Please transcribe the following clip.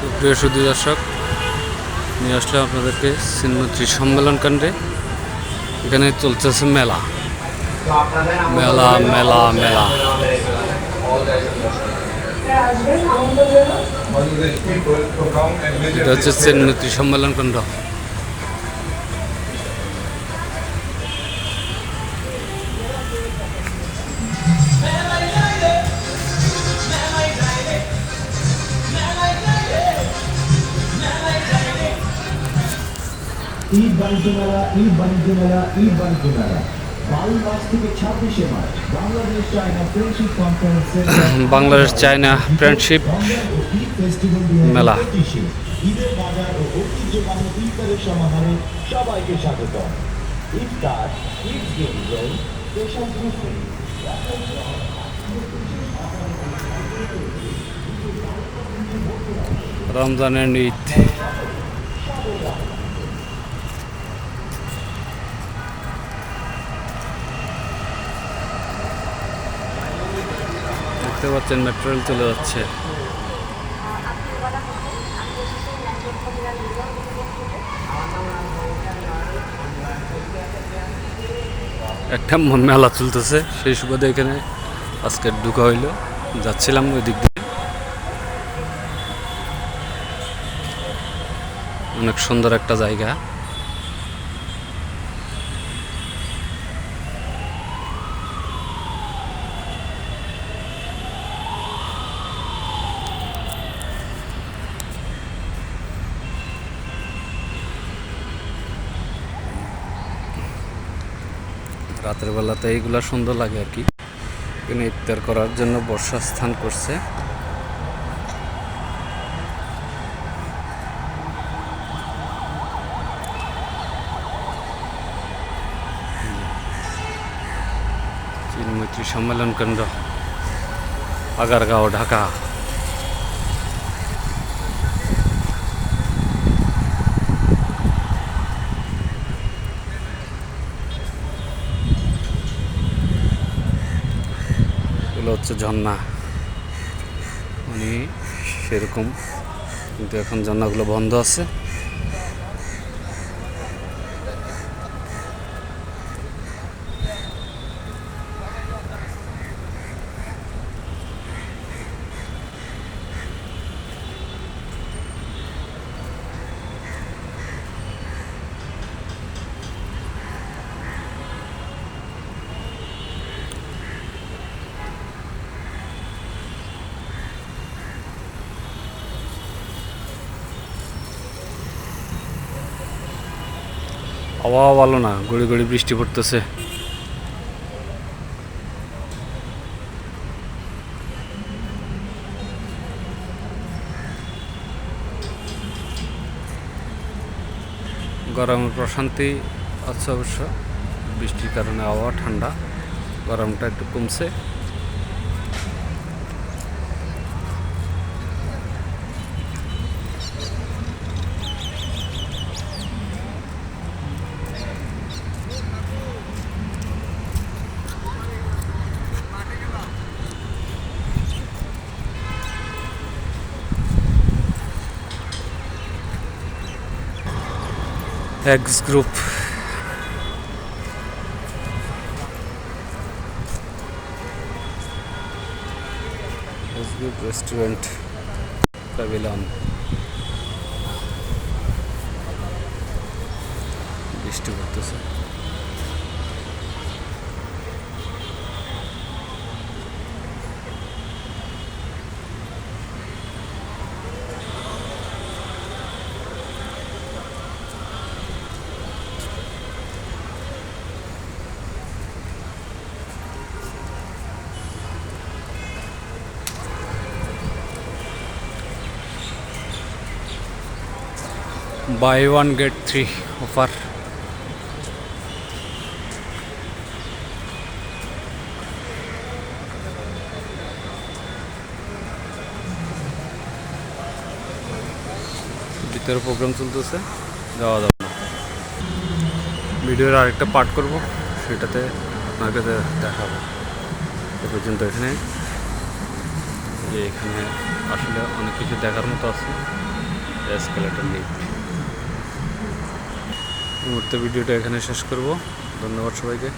প্রিয় সুদী দর্শক, নিয়ে আসলাম আপনাদেরকে সিনমন্ত্রী সম্মেলন কেন্দ্রে। এখানে চলতেছে মেলা। মেলা মেলা মেলা। এটা হচ্ছে সিনমন্ত্রী সম্মেলন কেন্দ্র। ঈদ বাণিজ্য মেলা ঈদ বাণিজ্য মেলা ঈদ বাণিজ্য মেলা বাংলাদেশ চায়না ফ্রেন্ডশিপ মেলা। ঈদের বাজার ও ঐতিহ্যবাহী ইফতারের সমাহারে সবাইকে স্বাগত ইফতার ঈদ গেম জোন স্পেশাল বুফে রমজানের ঈদ দেখতে পাচ্ছেন মেট্রো রেল চলে যাচ্ছে। একটা মেলা চলতেছে, সেই সুবাদে এখানে আজকে ঢুকা হইল। যাচ্ছিলাম ওই দিক দিয়ে। অনেক সুন্দর একটা জায়গা। রাতের বেলাতে এইগুলা সুন্দর লাগে আর কি। এখানে ইফতার করার জন্য বর্ষা স্থান করছে। মৈত্রী সম্মেলন কেন্দ্র, আগারগাঁও, ঢাকা। এগুলো হচ্ছে ঝর্ণা। মানে সেরকম কিন্তু এখন ঝর্ণাগুলো বন্ধ আছে। আবহাওয়া ভালো না, গড়ি গড়ি বৃষ্টি পড়তেছে। গরমের প্রশান্তি আছে অবশ্য, বৃষ্টির কারণে আবহাওয়া ঠান্ডা, গরমটা একটু কমছে। X group X group restaurant pavilion বৃষ্টি পড়তেছে buy one get three offer ভিতরে প্রোগ্রাম চলতেছে, যাওয়া যাবে না। ভিডিওর আরেকটা পার্ট করব, সেটাতে আপনার কাছে দেখাবো। এ পর্যন্ত এখানে। যে এখানে আসলে অনেক কিছু দেখার মতো আছে। এসকেলেটার এই মুহূর্তে ভিডিওটা এখানে শেষ করব। ধন্যবাদ সবাইকে।